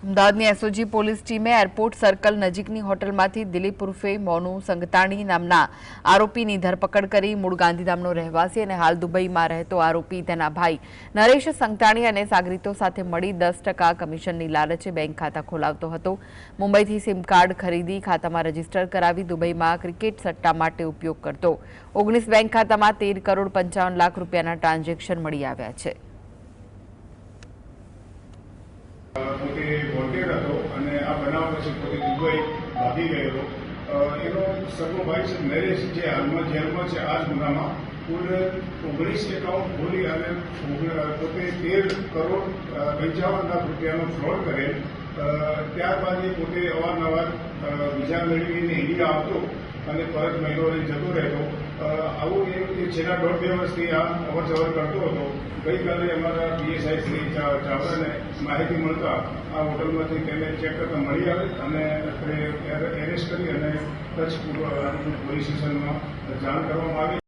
અમદાવાદની SOG police ટીમે airport circle નજીકની હોટલમાંથી દિલીપ ઉર્ફે મોનુ સંગતાણી નામના આરોપીની ધરપકડ કરી મૂળ ગાંધીધામનો રહેવાસી અને હાલ દુબઈમાં રહેતો આરોપી તેના ભાઈ નરેશ સંગતાણી અને સાગરીતો સાથે મળી દસ ટકા કમિશનની લાલચે બેંક ખાતા ખોલાવતો હતો. મુંબઈથી સિમ કાર્ડ ખરીદી ખાતામાં રજિસ્ટર કરાવી દુબઈમાં ક્રિકેટ સટ્ટા માટે ઉપયોગ કરતો. ઓગણીસ બેંક ખાતામાં તેર કરોડ પંચાવન લાખ રૂપિયાના ટ્રાન્ઝેક્શન મળી આવ્યા છે. વોન્ટેડ હતો અને આ બનાવ પછી પોતે દુબઈ ભાગી ગયેલો. એનો સગો ભાઈ છે, નરેશ, જે હાલમાં જેલમાં છે, આ જ ગુનામાં. કુલ ઓગણીસ એકાઉન્ટ ખોલી અને પોતે તેર કરોડ પંચાવન લાખ રૂપિયાનો ફ્રોડ કરેલ. ત્યારબાદ એ પોતે અવારનવાર વિઝા મેળવીને ઇન્ડિયા આવતો. અને પરત મહિનો જતો રહેતો. આવું એ છેલ્લા દોઢ બે વર્ષથી આ અવર જવર કરતો હતો. ગઈકાલે અમારા પીએસઆઈ શ્રી ચાવડાને માહિતી મળતા આ હોટલમાંથી તેને ચેક કરતા મળી આવે અને એરેસ્ટ કરી અને કચ્છ પોલીસ સ્ટેશનમાં જાણ કરવામાં આવી.